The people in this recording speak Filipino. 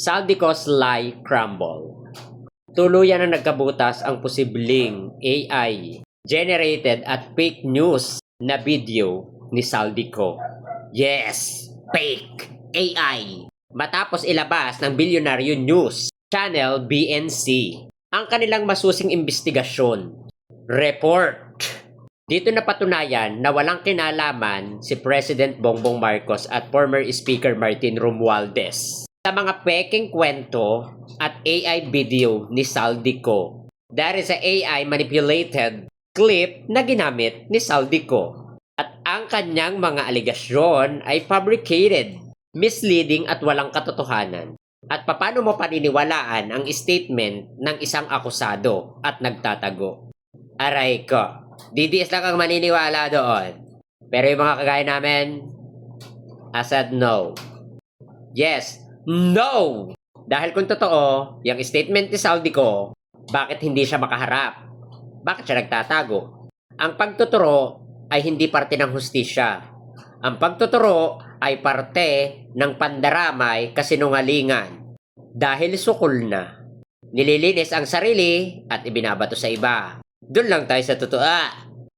Saldico's lie crumble. Tuluyan na nagkabutas ang posibleng AI generated at fake news na video ni Saldico. Yes, fake AI. Matapos ilabas ng Billionaire News Channel BNC ang kanilang masusing investigasyon. Report. Dito napatunayan na walang kinalaman si President Bongbong Marcos at former Speaker Martin Romualdez sa mga peking kwento at AI video ni Saldico. That is a AI manipulated clip na ginamit ni Saldico. At ang kanyang mga aligasyon ay fabricated, misleading at walang katotohanan. At paano mo paniniwalaan ang statement ng isang akusado at nagtatago? Aray ko, DDS lang ang maniniwala doon. Pero yung mga kagaya namin, I said no. Yes, no! Dahil kung totoo, yung statement ni Saudi ko, bakit hindi siya makaharap? Bakit siya nagtatago? Ang pagtuturo ay hindi parte ng hustisya. Ang pagtuturo ay parte ng pandaramay kasinungalingan. Dahil sukol na. Nililinis ang sarili at ibinabato sa iba. Doon lang tayo sa totoo.